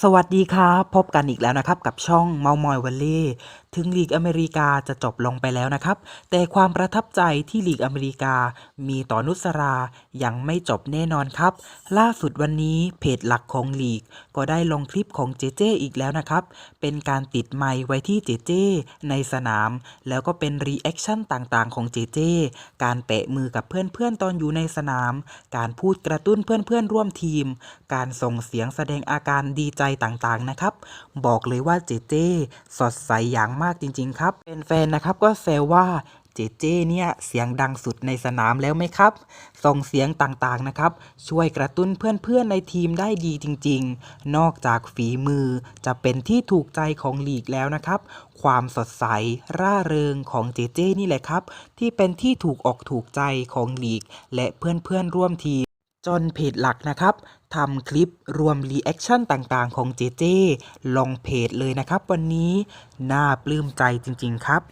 สวัสดีครับพบกันอีกแล้วนะครับ กับช่องเมามอยวันเล่ถึงลีกอเมริกาจะจบลงไปแล้วนะครับ แต่ความประทับใจที่ลีกอเมริกามีต่อนุสรายังไม่จบแน่นอนครับ ล่าสุดวันนี้เพจหลักของลีก ก็ได้ลงคลิปของเจเจอีกแล้วนะครับ เป็นการติดไมค์ไว้ที่เจเจในสนาม แล้วก็เป็นรีแอคชั่นต่างๆ ของเจเจการแปะมือกับเพื่อนๆตอนอยู่ในสนาม การพูดกระตุ้นเพื่อนๆร่วมทีม การส่งเสียงแสดงอาการดีใจจต่างๆนะครับ บอกเลยว่าเจเจสดใสอย่างมากจริง ๆ ครับเป็นแฟนๆนะครับก็แซวว่าเจเจเนี่ยเสียงดังสุดในสนามแล้วไหมครับ ส่งเสียงต่างๆนะครับ ช่วยกระตุ้นเพื่อนๆในทีมได้ดีจริงๆ นอกจากฝีมือจะเป็นที่ถูกใจของลีกแล้วนะครับ ความสดใส ร่าเริงของเจเจนี่แหละครับ ที่เป็นที่ถูกอกถูกใจของลีก และเพื่อนๆร่วมทีม จนเพจหลักนะครับทำคลิปรวมรีแอคชั่นต่างๆ ของเจเจลงเพจเลยนะครับ วันนี้น่าปลื้มใจจริง ๆ ครับ